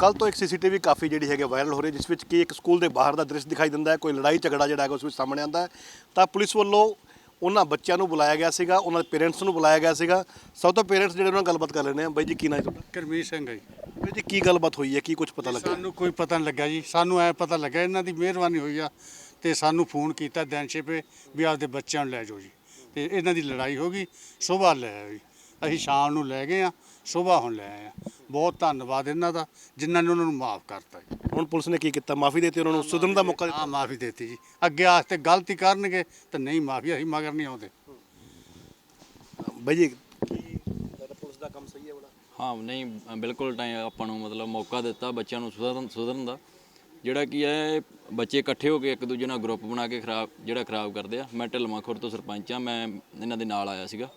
ਕੱਲ ਤੋਂ ਇੱਕ ਸੀਸੀਟੀਵੀ ਕਾਫੀ ਜਿਹੜੀ ਹੈਗੇ ਵਾਇਰਲ ਹੋ ਰਹੀ ਜਿਸ ਵਿੱਚ ਕਿ ਇੱਕ ਸਕੂਲ ਦੇ ਬਾਹਰ ਦਾ ਦ੍ਰਿਸ਼ ਦਿਖਾਈ ਦਿੰਦਾ ਹੈ ਕੋਈ ਲੜਾਈ ਝਗੜਾ ਜਿਹੜਾ ਹੈਗਾ ਉਸ ਵਿੱਚ ਸਾਹਮਣੇ ਆਉਂਦਾ ਹੈ। ਤਾਂ ਪੁਲਿਸ ਵੱਲੋਂ ਉਹਨਾਂ ਬੱਚਿਆਂ ਨੂੰ ਬੁਲਾਇਆ ਗਿਆ ਸੀਗਾ ਉਹਨਾਂ ਦੇ ਪੇਰੈਂਟਸ ਨੂੰ ਬੁਲਾਇਆ ਗਿਆ ਸੀਗਾ। ਸਭ ਤੋਂ ਪੇਰੈਂਟਸ ਜਿਹੜੇ ਉਹਨਾਂ ਨਾਲ ਗੱਲਬਾਤ ਕਰ ਲੈਣੇ ਆ ਬਾਈ ਜੀ ਕੀ ਨਾਂ ਹੈ ਤੁਹਾਡਾ? ਕਰਮੀਰ ਸਿੰਘ ਹੈ ਜੀ। ਬਾਈ ਜੀ ਕੀ ਗੱਲਬਾਤ ਹੋਈ ਹੈ? ਕੀ ਕੁਝ ਪਤਾ ਲੱਗਾ ਸਾਨੂੰ ਕੋਈ ਪਤਾ ਨਹੀਂ ਲੱਗਾ ਜੀ। ਸਾਨੂੰ ਐ ਪਤਾ ਲੱਗਾ ਇਹਨਾਂ ਦੀ ਮਿਹਰਬਾਨੀ ਹੋਈ ਆ ਤੇ ਸਾਨੂੰ ਫੋਨ ਕੀਤਾ ਦਿਨਸ਼ਿਪੇ ਵੀ ਆਪਦੇ ਬੱਚਿਆਂ ਨੂੰ ਲੈ ਜਾਓ ਜੀ। ਤੇ ਇਹਨਾਂ ਦੀ ਲੜਾਈ ਹੋ ਗਈ ਸੁਬਾਹ ਲੈ ਆਏ ਜੀ। ਅਸੀਂ ਸ਼ਾਮ ਨੂੰ ਲੈ ਗਏ ਆ ਸੁਬਾਹ ਹੁਣ ਲੈ ਆਏ ਆ ਬਹੁਤ ਧੰਨਵਾਦ ਇਹਨਾਂ ਦਾ ਜਿਨ੍ਹਾਂ ਨੇ ਉਹਨਾਂ ਨੂੰ ਮਾਫ ਕਰਤਾ ਜੀ। ਹੁਣ ਪੁਲਿਸ ਨੇ ਕੀ ਕੀਤਾ? ਮਾਫੀ ਦੇਤੀ ਉਹਨਾਂ ਨੂੰ? ਸੁਧਰਨ ਦਾ ਮੌਕਾ ਦਿੱਤਾ। ਮਾਫੀ ਦਿੱਤੀ ਜੀ। ਅੱਗੇ ਆਸਤੇ ਗਲਤੀ ਕਰਨਗੇ ਤਾਂ ਨਹੀਂ ਮਾਫੀ ਅਸੀਂ ਮਗਰ ਨਹੀਂ ਆਉਂਦੇ। ਬਾਈ ਜੀ ਕੀ ਲੱਗਦਾ ਪੁਲਿਸ ਦਾ ਕੰਮ ਸਹੀ ਹੈ ਬੜਾ ਹਾਂ ਨਹੀਂ ਬਿਲਕੁਲ ਟਾਈਮ ਆਪਾਂ ਨੂੰ ਮਤਲਬ ਮੌਕਾ ਦਿੱਤਾ ਬੱਚਿਆਂ ਨੂੰ ਸੁਧਰਨ ਸੁਧਰਨ ਦਾ। ਜਿਹੜਾ ਕੀ ਹੈ ਇਹ ਬੱਚੇ ਇਕੱਠੇ ਹੋ ਕੇ ਇੱਕ ਦੂਜੇ ਨਾਲ ਗਰੁੱਪ ਬਣਾ ਕੇ ਖਰਾਬ ਜਿਹੜਾ ਖਰਾਬ ਕਰਦੇ ਆ। ਮੈਂ ਢਲਮਾ ਖੁਰ ਤੋਂ ਸਰਪੰਚ ਆ ਮੈਂ ਇਹਨਾਂ ਦੇ ਨਾਲ ਆਇਆ ਸੀਗਾ।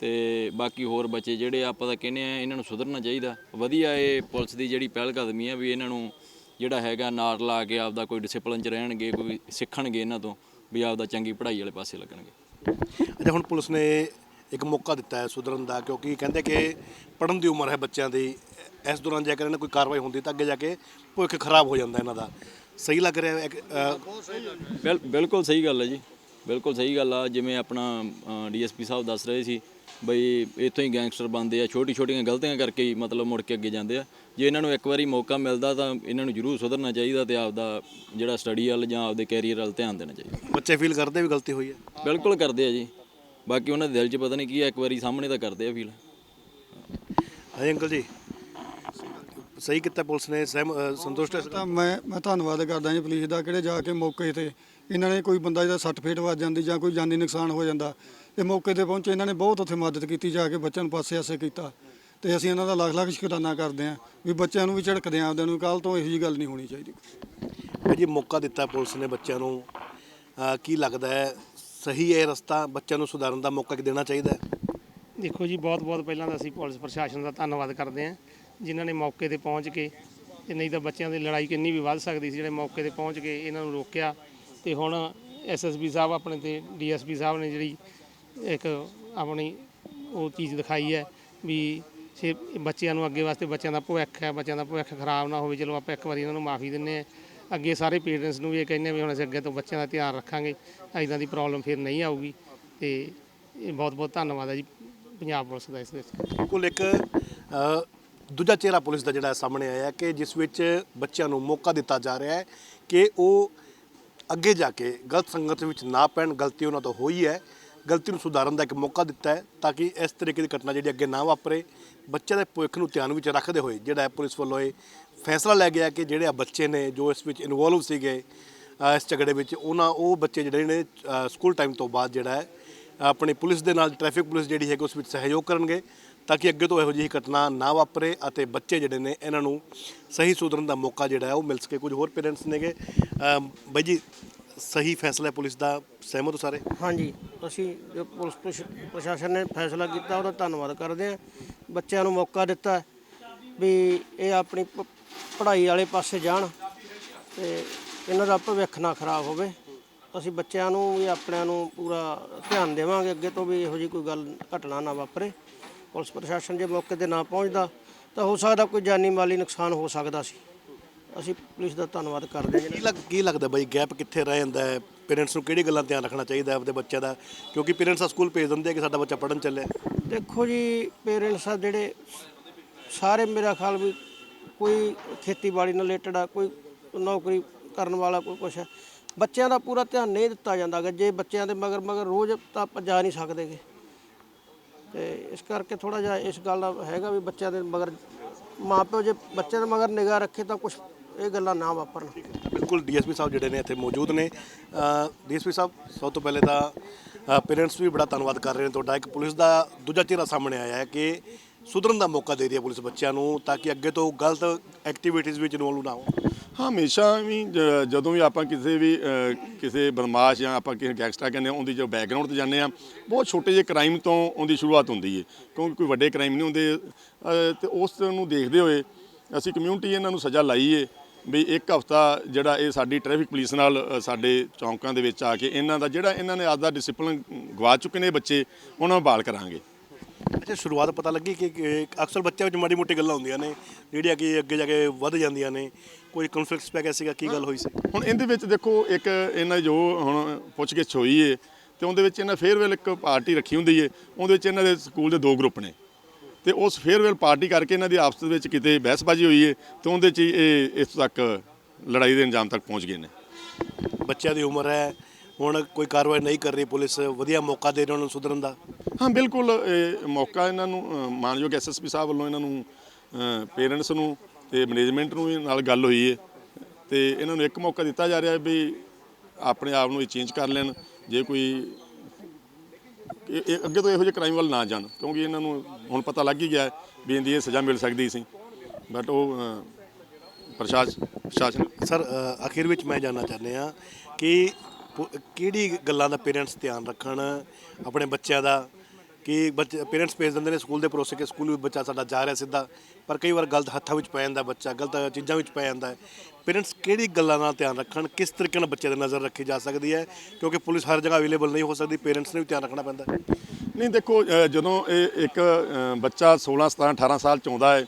ਤੇ ਬਾਕੀ ਹੋਰ ਬੱਚੇ ਜਿਹੜੇ ਆਪਾਂ ਤਾਂ ਕਹਿੰਦੇ ਆ ਇਹਨਾਂ ਨੂੰ ਸੁਧਰਨਾ ਚਾਹੀਦਾ। ਵਧੀਆ ਇਹ ਪੁਲਿਸ ਦੀ ਜਿਹੜੀ ਪਹਿਲ ਕਦਮੀ ਆ ਵੀ ਇਹਨਾਂ ਨੂੰ ਜਿਹੜਾ ਹੈਗਾ ਨਾਲ ਲਾ ਕੇ ਆਪਦਾ ਕੋਈ ਡਿਸਪਲਿਨ ਚ ਰਹਿਣਗੇ ਕੋਈ ਸਿੱਖਣਗੇ ਇਹਨਾਂ ਤੋਂ ਵੀ ਆਪਦਾ ਚੰਗੀ ਪੜ੍ਹਾਈ ਵਾਲੇ ਪਾਸੇ ਲੱਗਣਗੇ। ਅੱਛਾ ਹੁਣ ਪੁਲਿਸ ਨੇ ਇੱਕ ਮੌਕਾ ਦਿੱਤਾ ਹੈ ਸੁਧਰਨ ਦਾ ਕਿਉਂਕਿ ਕਹਿੰਦੇ ਕਿ ਪੜਨ ਦੀ ਉਮਰ ਹੈ ਬੱਚਿਆਂ ਦੀ। ਇਸ ਦੌਰਾਨ ਜੇਕਰ ਇਹਨਾਂ ਕੋਈ ਕਾਰਵਾਈ ਹੁੰਦੀ ਤਾਂ ਅੱਗੇ ਜਾ ਕੇ ਭਵਿੱਖ ਖਰਾਬ ਹੋ ਜਾਂਦਾ ਇਹਨਾਂ ਦਾ। ਸਹੀ ਲੱਗ ਰਿਹਾ ਹੈ ਬਿਲਕੁਲ ਸਹੀ ਗੱਲ ਹੈ ਜੀ। ਬਿਲਕੁਲ ਸਹੀ ਗੱਲ ਆ ਜਿਵੇਂ ਆਪਣਾ ਡੀਐਸਪੀ ਸਾਹਿਬ ਦੱਸ ਰਹੇ ਸੀ ਬਈ ਇੱਥੋਂ ਹੀ ਗੈਂਗਸਟਰ ਬਣਦੇ ਆ ਛੋਟੀ ਛੋਟੀਆਂ ਗਲਤੀਆਂ ਕਰਕੇ ਹੀ ਮਤਲਬ ਮੁੜ ਕੇ ਅੱਗੇ ਜਾਂਦੇ ਆ। ਜੇ ਇਹਨਾਂ ਨੂੰ ਇੱਕ ਵਾਰੀ ਮੌਕਾ ਮਿਲਦਾ ਤਾਂ ਇਹਨਾਂ ਨੂੰ ਜ਼ਰੂਰ ਸੁਧਰਨਾ ਚਾਹੀਦਾ ਤੇ ਆਪਦਾ ਜਿਹੜਾ ਸਟੱਡੀ ਵੱਲ ਜਾਂ ਆਪਦੇ ਕੈਰੀਅਰ ਵੱਲ ਧਿਆਨ ਦੇਣਾ ਚਾਹੀਦਾ। ਬੱਚੇ ਫੀਲ ਕਰਦੇ ਵੀ ਗਲਤੀ ਹੋਈ ਹੈ? ਬਿਲਕੁਲ ਕਰਦੇ ਆ ਜੀ। ਬਾਕੀ ਉਹਨਾਂ ਦੇ ਦਿਲ 'ਚ ਪਤਾ ਨਹੀਂ ਕੀ ਆ ਇੱਕ ਵਾਰੀ ਸਾਹਮਣੇ ਤਾਂ ਕਰਦੇ ਆ ਫੀਲ ਹਾਂਜੀ ਅੰਕਲ ਜੀ। ਸਹੀ ਕੀਤਾ ਪੁਲਿਸ ਨੇ ਸਹਿਮ ਅ, ਸੰਤੁਸ਼ਟ ਹੈ ਤਾਂ ਮੈਂ ਮੈਂ ਧੰਨਵਾਦ ਕਰਦਾ ਜੀ ਪੁਲਿਸ ਦਾ ਕਿਹੜੇ ਜਾ ਕੇ ਮੌਕੇ ਤੇ ਇਹਨਾਂ ਨੇ ਕੋਈ ਬੰਦਾ ਜਿਹਦਾ ਸੱਟ ਫੇਟ ਵੱਜ ਜਾਂਦੀ ਜਾਂ ਕੋਈ ਜਾਨੀ ਨੁਕਸਾਨ ਹੋ ਜਾਂਦਾ ਇਹ ਮੌਕੇ ਤੇ ਪਹੁੰਚੇ ਇਹਨਾਂ ਨੇ ਬਹੁਤ ਉੱਥੇ ਮਦਦ ਕੀਤੀ ਜਾ ਕੇ ਬੱਚਿਆਂ ਨੂੰ ਪਾਸੇ ਆਸੇ ਕੀਤਾ। ਤੇ ਅਸੀਂ ਇਹਨਾਂ ਦਾ ਲੱਖ ਲੱਖ ਸ਼ੁਕਰਾਨਾ ਕਰਦੇ ਹਾਂ ਵੀ ਬੱਚਿਆਂ ਨੂੰ ਵੀ ਝੜਕਦੇ ਆਂ ਆਪਦਿਆਂ ਨੂੰ ਕੱਲ ਤੋਂ ਇਹੋ ਜਿਹੀ ਗੱਲ ਨਹੀਂ ਹੋਣੀ ਚਾਹੀਦੀ। ਜੀ ਮੌਕਾ ਦਿੱਤਾ ਪੁਲਿਸ ਨੇ ਬੱਚਿਆਂ ਨੂੰ। ਕੀ ਲੱਗਦਾ ਹੈ ਸਹੀ ਹੈ ਇਹ ਰਸਤਾ ਬੱਚਿਆਂ ਨੂੰ ਸੁਧਾਰਨ ਦਾ ਮੌਕਾ ਕਿ ਦੇਣਾ ਚਾਹੀਦਾ ਹੈ? ਦੇਖੋ ਜੀ ਬਹੁਤ ਬਹੁਤ ਪਹਿਲਾਂ ਤਾਂ ਅਸੀਂ ਪੁਲਿਸ ਪ੍ਰਸ਼ਾਸਨ ਦਾ ਧੰਨਵਾਦ ਕਰਦੇ ਹਾਂ ਜਿਨ੍ਹਾਂ ਨੇ ਮੌਕੇ ਤੇ ਪਹੁੰਚ ਕੇ ਤੇ ਨਹੀਂ ਤਾਂ ਬੱਚਿਆਂ ਦੀ ਲੜਾਈ ਕਿੰਨੀ ਵੀ ਵੱਧ ਸਕਦੀ ਸੀ ਜਿਹੜੇ ਮੌਕੇ ਤੇ ਪਹੁੰਚ ਕੇ ਇਹਨਾਂ ਨੂੰ ਰੋਕਿਆ। ਤੇ ਹੁਣ ਐਸਐਸਪੀ ਸਾਹਿਬ ਆਪਣੇ ਤੇ ਡੀਐਸਪੀ ਸਾਹਿਬ ਨੇ ਜਿਹੜੀ ਇੱਕ ਆਪਣੀ ਉਹ ਚੀਜ਼ ਦਿਖਾਈ ਹੈ ਵੀ ਛੇ ਬੱਚਿਆਂ ਨੂੰ ਅੱਗੇ ਵਾਸਤੇ ਬੱਚਿਆਂ ਦਾ ਭਵਿੱਖ ਹੈ, ਬੱਚਿਆਂ ਦਾ ਭਵਿੱਖ ਖਰਾਬ ਨਾ ਹੋਵੇ, ਚਲੋ ਆਪਾਂ ਇੱਕ ਵਾਰੀ ਇਹਨਾਂ ਨੂੰ ਮਾਫੀ ਦਿੰਨੇ ਆ ਅੱਗੇ ਸਾਰੇ ਪੇਰੈਂਟਸ ਨੂੰ ਵੀ ਇਹ ਕਹਿੰਦੇ ਆ ਵੀ ਹੁਣ ਅਸੀਂ ਅੱਗੇ ਤੋਂ ਬੱਚਿਆਂ ਦਾ ਧਿਆਨ ਰੱਖਾਂਗੇ ਐਦਾਂ ਦੀ ਪ੍ਰੋਬਲਮ ਫਿਰ ਨਹੀਂ ਆਊਗੀ ਤੇ ਇਹ ਬਹੁਤ ਬਹੁਤ ਧੰਨਵਾਦ ਹੈ ਜੀ ਪੰਜਾਬ ਪੁਲਿਸ ਦਾ ਇਸ ਵਿੱਚ। ਬਿਲਕੁਲ ਇੱਕ ਦੂਜਾ ਚਿਹਰਾ ਪੁਲਿਸ ਦਾ ਜਿਹੜਾ ਸਾਹਮਣੇ ਆਇਆ ਕਿ ਜਿਸ ਵਿੱਚ ਬੱਚਿਆਂ ਨੂੰ ਮੌਕਾ ਦਿੱਤਾ ਜਾ ਰਿਹਾ ਹੈ ਕਿ ਉਹ ਅੱਗੇ ਜਾ ਕੇ ਗਲਤ ਸੰਗਤ ਵਿੱਚ ਨਾ ਪੈਣ, ਗਲਤੀ ਉਹਨਾਂ ਤੋਂ ਹੋਈ ਹੈ। ਗਲਤੀ ਨੂੰ ਸੁਧਾਰਨ ਦਾ ਇੱਕ ਮੌਕਾ ਦਿੱਤਾ ਹੈ ਤਾਂ ਕਿ ਇਸ ਤਰੀਕੇ ਦੀ ਘਟਨਾ ਜਿਹੜੀ ਅੱਗੇ ਨਾ ਵਾਪਰੇ, ਬੱਚਿਆਂ ਦੇ ਭਵਿੱਖ ਨੂੰ ਧਿਆਨ ਵਿੱਚ ਰੱਖਦੇ ਹੋਏ ਜਿਹੜਾ ਹੈ ਪੁਲਿਸ ਵੱਲੋਂ ਇਹ ਫੈਸਲਾ ਲਿਆ ਗਿਆ ਕਿ ਜਿਹੜੇ ਆ ਬੱਚੇ ਨੇ ਜੋ ਇਸ ਵਿੱਚ ਇਨਵੋਲਵ ਸੀਗੇ ਇਸ ਝਗੜੇ ਵਿੱਚ ਉਹਨਾਂ, ਉਹ ਬੱਚੇ ਜਿਹੜੇ ਨੇ ਸਕੂਲ ਟਾਈਮ ਤੋਂ ਬਾਅਦ ਜਿਹੜਾ ਹੈ, ਆਪਣੀ ਪੁਲਿਸ ਦੇ ਨਾਲ ਟ੍ਰੈਫਿਕ ਪੁਲਿਸ ਜਿਹੜੀ ਹੈ ਉਸ ਵਿੱਚ ਸਹਿਯੋਗ ਕਰਨਗੇ ਤਾਂ ਕਿ ਅੱਗੇ ਤੋਂ ਇਹੋ ਜਿਹੀ ਘਟਨਾ ਨਾ ਵਾਪਰੇ ਅਤੇ ਬੱਚੇ ਜਿਹੜੇ ਨੇ ਇਹਨਾਂ ਨੂੰ ਸਹੀ ਸੁਧਰਨ ਦਾ ਮੌਕਾ ਜਿਹੜਾ ਹੈ ਉਹ ਮਿਲ ਸਕੇ। ਕੁਝ ਹੋਰ ਪੇਰੈਂਟਸ ਨੇਗੇ ਬਾਈ ਜੀ ਸਹੀ ਫੈਸਲਾ ਹੈ ਪੁਲਿਸ ਦਾ, ਸਹਿਮਤ ਹੋ ਸਾਰੇ? ਹਾਂਜੀ, ਅਸੀਂ ਜੋ ਪੁਲਿਸ ਪ੍ਰਸ਼- ਪ੍ਰਸ਼ਾਸਨ ਨੇ ਫੈਸਲਾ ਕੀਤਾ, ਉਹਦਾ ਧੰਨਵਾਦ ਕਰਦੇ ਹਾਂ। ਬੱਚਿਆਂ ਨੂੰ ਮੌਕਾ ਦਿੱਤਾ ਵੀ ਇਹ ਆਪਣੀ ਪ- ਪੜ੍ਹਾਈ ਵਾਲੇ ਪਾਸੇ ਜਾਣ ਤੇ ਇਹਨਾਂ ਦਾ ਭਵਿੱਖ ਨਾ ਖਰਾਬ ਹੋਵੇ। ਅਸੀਂ ਬੱਚਿਆਂ ਨੂੰ ਵੀ ਆਪਣਿਆਂ ਨੂੰ ਪੂਰਾ ਧਿਆਨ ਦੇਵਾਂਗੇ ਅੱਗੇ ਤੋਂ ਵੀ ਇਹੋ ਜਿਹੀ ਕੋਈ ਗੱਲ, ਘਟਨਾ ਨਾ ਵਾਪਰੇ। ਪੁਲਿਸ ਪ੍ਰਸ਼ਾਸਨ ਜੇ ਮੌਕੇ ਤੇ ਨਾ ਪਹੁੰਚਦਾ, ਤਾਂ ਹੋ ਸਕਦਾ ਕੋਈ ਜਾਨੀ ਮਾਲੀ ਨੁਕਸਾਨ ਹੋ ਸਕਦਾ ਸੀ। ਅਸੀਂ ਪੁਲਿਸ ਦਾ ਧੰਨਵਾਦ ਕਰਦੇ ਹਾਂ। ਕੀ ਲੱਗ ਕੀ ਲੱਗਦਾ ਬਾਈ ਗੈਪ ਕਿੱਥੇ ਰਹਿ ਜਾਂਦਾ ਹੈ? ਪੇਰੈਂਟਸ ਨੂੰ ਕਿਹੜੀ ਗੱਲਾਂ ਧਿਆਨ ਰੱਖਣਾ ਚਾਹੀਦਾ ਹੈ ਆਪਣੇ ਬੱਚੇ ਦਾ? ਕਿਉਂਕਿ ਪੇਰੈਂਟਸ ਆ ਸਕੂਲ ਭੇਜ ਦਿੰਦੇ ਆ ਕਿ ਸਾਡਾ ਬੱਚਾ ਪੜਨ ਚੱਲਿਆ। ਦੇਖੋ ਜੀ ਪੇਰੈਂਟਸ ਆ ਜਿਹੜੇ ਸਾਰੇ ਮੇਰਾ ਖਿਆਲ ਵੀ ਕੋਈ ਖੇਤੀਬਾੜੀ ਨਾਲ ਰਿਲੇਟਡ ਆ ਕੋਈ ਨੌਕਰੀ ਕਰਨ ਵਾਲਾ ਕੋਈ ਕੁਛ ਹੈ ਬੱਚਿਆਂ ਦਾ ਪੂਰਾ ਧਿਆਨ ਨਹੀਂ ਦਿੱਤਾ ਜਾਂਦਾ ਗਾ ਜੇ ਬੱਚਿਆਂ ਦੇ ਮਗਰ ਮਗਰ ਰੋਜ਼ ਤਾਂ ਆਪਾਂ ਜਾ ਨਹੀਂ ਸਕਦੇਗੇ। ਤੇ ਇਸ ਕਰਕੇ ਥੋੜਾ ਜਿਹਾ ਇਸ ਗੱਲ ਦਾ ਹੈਗਾ ਵੀ ਬੱਚਿਆਂ ਦੇ ਮਗਰ ਮਾਪਿਓ ਜੇ ਬੱਚਿਆਂ ਦੇ ਮਗਰ ਨਿਗਾਹ ਰੱਖੇ ਤਾਂ ਕੁਝ ਇਹ ਗੱਲਾਂ ਨਾ ਵਾਪਰਨ। ਬਿਲਕੁਲ ਡੀਐਸਪੀ ਸਾਹਿਬ ਜਿਹੜੇ ਨੇ ਇੱਥੇ ਮੌਜੂਦ ਨੇ। ਡੀਐਸਪੀ ਸਾਹਿਬ ਸਭ ਤੋਂ ਪਹਿਲੇ ਤਾਂ ਪੇਰੈਂਟਸ ਵੀ ਬੜਾ ਧੰਨਵਾਦ ਕਰ ਰਹੇ ਨੇ ਤੁਹਾਡਾ। ਇੱਕ ਪੁਲਿਸ ਦਾ ਦੂਜਾ ਚਿਹਰਾ ਸਾਹਮਣੇ ਆਇਆ ਹੈ ਕਿ ਸੁਧਰਨ ਦਾ ਮੌਕਾ ਦੇ ਰਹੀ ਹੈ ਪੁਲਿਸ ਬੱਚਿਆਂ ਨੂੰ ਤਾਂ ਕਿ ਅੱਗੇ ਤੋਂ ਗਲਤ ਐਕਟੀਵਿਟੀਜ਼ ਵਿੱਚ ਇਨਵੋਲਵ ਨਾ ਹੋਣ। ਹਾਂ ਹਮੇਸ਼ਾ ਵੀ ਜਦੋਂ ਵੀ ਆਪਾਂ ਕਿਸੇ ਵੀ ਕਿਸੇ ਬਦਮਾਸ਼ ਜਾਂ ਆਪਾਂ ਕਿਸੇ ਗੈਂਗਸਟਰ ਕਹਿੰਦੇ ਆ ਉਹਦੀ ਜੋ ਬੈਕਗ੍ਰਾਉਂਡ ਤੇ ਜਾਂਦੇ ਆ ਬਹੁਤ ਛੋਟੇ ਜਿਹੇ ਕ੍ਰਾਈਮ ਤੋਂ ਉਹਦੀ ਸ਼ੁਰੂਆਤ ਹੁੰਦੀ ਹੈ ਕਿਉਂਕਿ ਕੋਈ ਵੱਡੇ ਕ੍ਰਾਈਮ ਨਹੀਂ ਹੁੰਦੇ। ਤੇ ਉਸ ਨੂੰ ਦੇਖਦੇ ਹੋਏ ਅਸੀਂ ਕਮਿਊਨਿਟੀ ਇਹਨਾਂ ਨੂੰ ਸਜ਼ਾ ਲਾਈ ਏ। ਵੀ ਇੱਕ ਹਫਤਾ ਜਿਹੜਾ ਇਹ ਸਾਡੀ ਟ੍ਰੈਫਿਕ ਪੁਲਿਸ ਨਾਲ ਸਾਡੇ ਚੌਂਕਾਂ ਦੇ ਵਿੱਚ ਆ ਕੇ ਇਹਨਾਂ ਦਾ ਜਿਹੜਾ ਇਹਨਾਂ ਨੇ ਆਪਦਾ ਡਿਸਪਲਿਨ ਗਵਾ ਚੁੱਕੇ ਨੇ ਬੱਚੇ ਉਹਨਾਂ ਨੂੰ ਬਹਾਲ ਕਰਾਂਗੇ। ਅੱਛਾ ਸ਼ੁਰੂਆਤ ਪਤਾ ਲੱਗੀ ਕਿ ਕਿ ਅਕਸਰ ਬੱਚਿਆਂ ਵਿੱਚ ਮਾੜੀ ਮੋਟੀ ਗੱਲਾਂ ਹੁੰਦੀਆਂ ਨੇ ਜਿਹੜੀਆਂ ਕਿ ਅੱਗੇ ਜਾ ਕੇ ਵੱਧ ਜਾਂਦੀਆਂ ਨੇ। ਕੋਈ ਕਨਫਲਿਕਟਸ ਪੈ ਗਿਆ ਸੀਗਾ ਕੀ ਗੱਲ ਹੋਈ ਸੀ? ਹੁਣ ਇਹਦੇ ਵਿੱਚ ਦੇਖੋ ਇੱਕ ਇਹਨਾਂ ਜੋ ਹੁਣ ਪੁੱਛਗਿੱਛ ਹੋਈ ਏ ਤੇ ਉਹਦੇ ਵਿੱਚ ਇਹਨਾਂ ਫੇਅਰਵੈਲ ਇੱਕ ਪਾਰਟੀ ਰੱਖੀ ਹੁੰਦੀ ਏ ਉਹਦੇ ਵਿੱਚ ਇਹਨਾਂ ਦੇ ਸਕੂਲ ਦੇ ਦੋ ਗਰੁੱਪ ਨੇ। ਤੇ ਉਸ ਫੇਅਰਵੈਲ ਪਾਰਟੀ ਕਰਕੇ ਇਹਨਾਂ ਦੀ ਆਪਸ ਵਿੱਚ ਕਿਤੇ ਬਹਿਸਬਾਜ਼ੀ ਹੋਈ ਏ ਤੇ ਉਹਦੇ 'ਚ ਹੀ ਇਹ ਇਸ ਤੱਕ ਲੜਾਈ ਦੇ ਅੰਜਾਮ ਤੱਕ ਪਹੁੰਚ ਗਏ ਨੇ। ਬੱਚਿਆਂ ਦੀ ਉਮਰ ਹੈ ਹੁਣ ਕੋਈ ਕਾਰਵਾਈ ਨਹੀਂ ਕਰ ਰਹੀ ਪੁਲਿਸ ਵਧੀਆ ਮੌਕਾ ਦੇ ਰਹੀ ਉਹਨਾਂ ਨੂੰ ਸੁਧਰਨ ਦਾ। ਹਾਂ ਬਿਲਕੁਲ ਇਹ ਮੌਕਾ ਇਹਨਾਂ ਨੂੰ ਮਾਨਯੋਗ ਐਸਐਸਪੀ ਸਾਹਿਬ ਵੱਲੋਂ ਇਹਨਾਂ ਨੂੰ ਪੇਰੈਂਟਸ ਨੂੰ ਤੇ ਮੈਨੇਜਮੈਂਟ ਨੂੰ ਵੀ ਨਾਲ ਗੱਲ ਹੋਈ ਏ ਤੇ ਇਹਨਾਂ ਨੂੰ ਇੱਕ ਮੌਕਾ ਦਿੱਤਾ ਜਾ ਰਿਹਾ ਹੈ ਵੀ ਆਪਣੇ ਆਪ ਨੂੰ ਇਹ ਚੇਂਜ ਕਰ ਲੈਣ ਜੇ ਕੋਈ ਇਹ- ਇਹ ਅੱਗੇ ਤੋਂ ਇਹੋ ਜਿਹੇ ਕ੍ਰਾਈਮ ਵੱਲ ਨਾ ਜਾਣ ਕਿਉਂਕਿ ਇਹਨਾਂ ਨੂੰ ਹੁਣ ਪਤਾ ਲੱਗ ਹੀ ਗਿਆ ਵੀ ਇਹਦੀ ਇਹ ਸਜ਼ਾ ਮਿਲ ਸਕਦੀ ਸੀ। ਬਟ ਉਹ ਅ, ਪ੍ਰਸ਼ਾਸਨ ਪ੍ਰਸ਼ਾਸਨ ਸਰ ਅ, ਅਖੀਰ ਵਿੱਚ ਮੈਂ ਜਾਨਣਾ ਚਾਹੁੰਦੇ ਆ ਕਿ ਪੁ- ਕਿਹੜੀ ਗੱਲਾਂ ਦਾ ਪੇਰੈਂਟਸ ਧਿਆਨ ਰੱਖਣ ਆਪਣੇ ਬੱਚਿਆਂ ਦਾ ਕਿ ਬੱਚੇ ਪੇਰੈਂਟਸ ਭੇਜ ਦਿੰਦੇ ਨੇ ਸਕੂਲ ਦੇ ਭਰੋਸੇ ਕੇ ਸਕੂਲ ਵੀ ਬੱਚਾ ਸਾਡਾ ਜਾ ਰਿਹਾ ਸਿੱਧਾ, ਪਰ ਕਈ ਵਾਰ ਗਲਤ ਹੱਥਾਂ ਵਿੱਚ ਪੈ ਜਾਂਦਾ ਬੱਚਾ, ਗਲਤ ਚੀਜ਼ਾਂ ਵਿੱਚ ਪੈ ਜਾਂਦਾ ਹੈ। ਪੇਰੈਂਟਸ ਕਿਹੜੀ ਗੱਲਾਂ ਨਾਲ ਧਿਆਨ ਰੱਖਣ, ਕਿਸ ਤਰੀਕੇ ਨਾਲ ਬੱਚੇ ਦੀ ਨਜ਼ਰ ਰੱਖੀ ਜਾ ਸਕਦੀ ਹੈ? ਕਿਉਂਕਿ ਪੁਲਿਸ ਹਰ ਜਗ੍ਹਾ ਅਵੇਲੇਬਲ ਨਹੀਂ ਹੋ ਸਕਦੀ ਪੇਰੈਂਟਸ ਨੇ ਵੀ ਧਿਆਨ ਰੱਖਣਾ ਪੈਂਦਾ ਨਹੀਂ, ਦੇਖੋ ਜਦੋਂ ਇਹ ਇੱਕ ਬੱਚਾ 16 17 18 ਸਾਲ ਚ ਆਉਂਦਾ ਹੈ,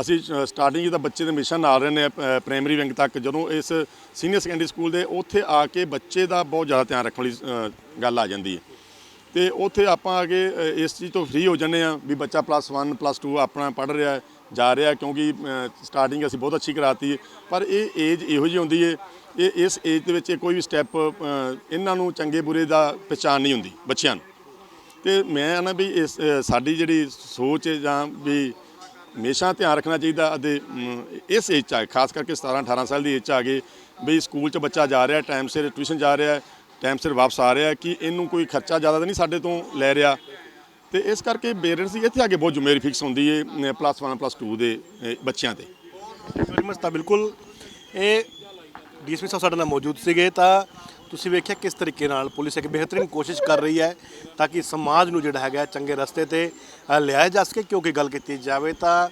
ਅਸੀਂ ਸਟਾਰਟਿੰਗ ਦਾ ਬੱਚੇ ਦੇ ਹਮੇਸ਼ਾ ਨਾਲ ਰਹਿੰਦੇ ਆ ਪ੍ਰਾਇਮਰੀ ਵਿੰਗ ਤੱਕ, ਜਦੋਂ ਇਸ ਸੀਨੀਅਰ ਸੈਕੰਡਰੀ ਸਕੂਲ ਦੇ, ਉੱਥੇ ਆ ਕੇ ਬੱਚੇ ਦਾ ਬਹੁਤ ਜ਼ਿਆਦਾ ਧਿਆਨ ਰੱਖਣ ਵਾਲੀ ਗੱਲ ਆ ਜਾਂਦੀ ਹੈ। ਤੇ ਉੱਥੇ ਆਪਾਂ ਆ ਇਸ ਚੀਜ਼ ਤੋਂ ਫ੍ਰੀ ਹੋ ਜਾਂਦੇ ਆ ਵੀ ਬੱਚਾ ਪਲੱਸ 1 ਪਲੱਸ 2 ਆਪਣਾ ਪੜ੍ਹ ਰਿਹਾ ਹੈ, ਜਾ ਰਿਹਾ ਕਿਉਂਕਿ ਸਟਾਰਟਿੰਗ ਅਸੀਂ ਬਹੁਤ ਅੱਛੀ ਕਰਾਤੀ ਪਰ ਇਹ ਏਜ ਇਹੋ ਜਿਹੀ ਹੁੰਦੀ ਹੈ, ਇਹ ਇਸ ਏਜ ਦੇ ਵਿੱਚ ਕੋਈ ਵੀ ਸਟੈਪ ਇਹਨਾਂ ਨੂੰ ਚੰਗੇ ਬੁਰੇ ਦਾ ਪਛਾਣ ਨਹੀਂ ਹੁੰਦੀ ਬੱਚਿਆਂ ਨੂੰ। ਤੇ ਮੈਂ ਨਾ ਵੀ ਇਸ ਸਾਡੀ ਜਿਹੜੀ ਸੋਚ ਜਾਂ ਵੀ ਹਮੇਸ਼ਾ ਧਿਆਨ ਰੱਖਣਾ ਚਾਹੀਦਾ ਅਤੇ ਇਸ ਏਜ 'ਚ ਖਾਸ ਕਰਕੇ 17 18 ਸਾਲ ਦੀ ਏਜ 'ਚ ਆ ਗਏ ਵੀ ਸਕੂਲ 'ਚ ਬੱਚਾ ਜਾ ਰਿਹਾ ਟਾਈਮ ਸਿਰ ਟਿਊਸ਼ਨ ਜਾ ਰਿਹਾ ਟਾਈਮ ਸਿਰ ਵਾਪਸ ਆ ਰਿਹਾ ਕਿ ਇਹਨੂੰ ਕੋਈ ਖਰਚਾ ਜ਼ਿਆਦਾ ਤਾਂ ਨਹੀਂ ਸਾਡੇ ਤੋਂ ਲੈ ਰਿਹਾ। ਤੇ ਇਸ ਕਰਕੇ ਪੇਰੈਂਟਸ ਦੀ ਇੱਥੇ ਆ ਕੇ ਬਹੁਤ ਜ਼ਿੰਮੇਵਾਰੀ ਫਿਕਸ ਹੁੰਦੀ ਹੈ ਪਲੱਸ 1 ਪਲੱਸ 2 ਦੇ ਬੱਚਿਆਂ ਤੇ। ਵੈਰੀ ਮਚ ਤਾਂ ਬਿਲਕੁਲ ਇਹ ਡੀਐਸਪੀ ਸਾਹਿਬ ਸਾਡੇ ਨਾਲ ਮੌਜੂਦ ਸੀਗੇ ਤਾਂ ਤੁਸੀਂ ਵੇਖਿਆ ਕਿਸ ਤਰੀਕੇ ਨਾਲ ਪੁਲਿਸ ਇੱਕ ਬਿਹਤਰੀਨ ਕੋਸ਼ਿਸ਼ ਕਰ ਰਹੀ ਹੈ ਤਾਂ ਕਿ ਸਮਾਜ ਨੂੰ ਜਿਹੜਾ ਹੈਗਾ ਚੰਗੇ ਰਸਤੇ ਤੇ ਅ, ਲਿਆਇਆ ਜਾ ਸਕੇ ਕਿਉਂਕਿ ਗੱਲ ਕੀਤੀ ਜਾਵੇ ਤਾਂ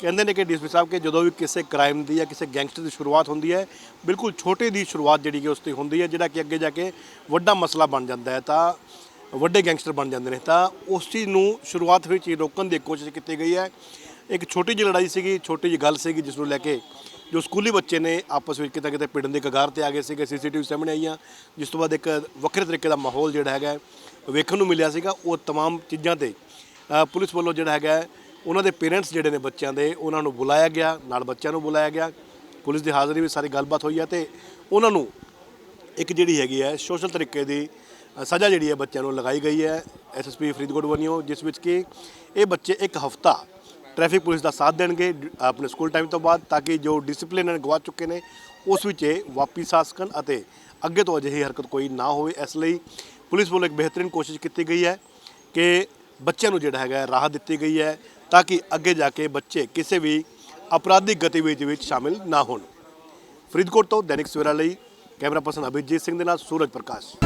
ਕਹਿੰਦੇ ਨੇ ਕਿ ਡੀਐਸਪੀ ਸਾਹਿਬ ਕਿ ਜਦੋਂ ਵੀ ਕਿਸੇ ਕ੍ਰਾਈਮ ਦੀ ਜਾਂ ਕਿਸੇ ਗੈਂਗਸਟਰ ਦੀ ਸ਼ੁਰੂਆਤ ਹੁੰਦੀ ਹੈ ਬਿਲਕੁਲ ਛੋਟੇ ਦੀ ਸ਼ੁਰੂਆਤ ਜਿਹੜੀ ਕਿ ਉਸ ਤੇ ਹੁੰਦੀ ਹੈ ਜਿਹੜਾ ਕਿ ਅੱਗੇ ਜਾ ਕੇ ਵੱਡਾ ਮਸਲਾ ਬਣ ਜਾਂਦਾ ਹੈ ਤਾਂ ਵੱਡੇ ਗੈਂਗਸਟਰ ਬਣ ਜਾਂਦੇ ਨੇ ਤਾਂ ਉਸ ਚੀਜ਼ ਨੂੰ ਸ਼ੁਰੂਆਤ ਵਿੱਚ ਹੀ ਰੋਕਣ ਦੀ ਕੋਸ਼ਿਸ਼ ਕੀਤੀ ਗਈ ਹੈ ਇੱਕ ਛੋਟੀ ਜਿਹੀ ਲੜਾਈ ਸੀਗੀ ਛੋਟੀ ਜਿਹੀ ਗੱਲ ਸੀਗੀ ਜਿਸ ਨੂੰ ਲੈ ਕੇ ਜੋ ਸਕੂਲੀ ਬੱਚੇ ਨੇ ਆਪਸ ਵਿੱਚ ਕਿਤੇ ਕਿਤੇ ਪਿੜਨ ਦੇ ਕਗਾਰ ਤੇ ਆ ਗਏ ਸੀਗੇ ਸੀਸੀਟੀਵੀ ਸਾਹਮਣੇ ਆਈਆਂ ਜਿਸ ਤੋਂ ਬਾਅਦ ਇੱਕ ਵੱਖਰੇ ਤਰੀਕੇ ਦਾ ਮਾਹੌਲ ਜਿਹੜਾ ਹੈਗਾ ਹੈ, ਵੇਖਣ ਨੂੰ ਮਿਲਿਆ ਸੀਗਾ ਉਹ तमाम ਚੀਜ਼ਾਂ ਤੇ ਅ, ਪੁਲਿਸ ਵੱਲੋਂ ਜਿਹੜਾ ਹੈਗਾ ਹੈ, ਉਹਨਾਂ ਦੇ ਪੇਰੈਂਟਸ ਜਿਹੜੇ ਨੇ ਬੱਚਿਆਂ ਦੇ, ਉਹਨਾਂ ਨੂੰ ਬੁਲਾਇਆ ਗਿਆ, ਨਾਲ ਬੱਚਿਆਂ ਨੂੰ ਬੁਲਾਇਆ ਗਿਆ। ਪੁਲਿਸ ਦੀ ਹਾਜ਼ਰੀ ਵਿੱਚ ਸਾਰੀ ਗੱਲਬਾਤ ਹੋਈ ਹੈ ਤੇ ਉਹਨਾਂ ਨੂੰ ਇੱਕ ਜਿਹੜੀ ਹੈਗੀ ਹੈ ਸੋਸ਼ਲ ਤਰੀਕੇ ਦੀ ਸਜ਼ਾ ਜਿਹੜੀ ਹੈ ਬੱਚਿਆਂ ਨੂੰ ਲਗਾਈ ਗਈ ਹੈ ਐਸਐਸਪੀ ਫਰੀਦਕੋਟ ਵੱਲੋਂ, ਜਿਸ ਵਿੱਚ ਕਿ ਇਹ ਬੱਚੇ ਇੱਕ ਹਫਤਾ ਟ੍ਰੈਫਿਕ ਪੁਲਿਸ ਦਾ ਸਾਥ ਦੇਣਗੇ ਡ- ਆਪਣੇ ਸਕੂਲ ਟਾਈਮ ਤੋਂ ਬਾਅਦ, ਤਾਂ ਕਿ ਜੋ ਡਿਸਪਲਿਨ ਇਹਨਾਂ ਨੇ ਗਵਾ ਚੁੱਕੇ ਨੇ, ਉਸ ਵਿੱਚ ਇਹ ਵਾਪਸ ਆ ਸਕਣ ਅਤੇ ਅੱਗੇ ਤੋਂ ਅਜਿਹੀ ਹਰਕਤ ਕੋਈ ਨਾ ਹੋਵੇ। ਇਸ ਲਈ ਪੁਲਿਸ ਵੱਲੋਂ ਇੱਕ ਬਿਹਤਰੀਨ ਕੋਸ਼ਿਸ਼ ਕੀਤੀ ਗਈ ਹੈ ਕਿ ਬੱਚਿਆਂ ਨੂੰ ਜਿਹੜਾ ਹੈਗਾ ਰਾਹਤ ਦਿੱਤੀ ਗਈ ਹੈ। ਤਾਂ ਕਿ ਅੱਗੇ ਜਾ ਕੇ ਬੱਚੇ ਕਿਸੇ ਵੀ ਅਪਰਾਧਿਕ ਗਤੀਵਿਧੀ ਵਿੱਚ ਸ਼ਾਮਿਲ ਨਾ ਹੋਣ। ਫਰੀਦਕੋਟ ਤੋਂ ਦੈਨਿਕ ਸਵੇਰਾ ਲਈ ਕੈਮਰਾ ਪਰਸਨ ਅਭਿਜੀਤ ਸਿੰਘ ਦੇ ਨਾਲ ਸੂਰਜ ਪ੍ਰਕਾਸ਼।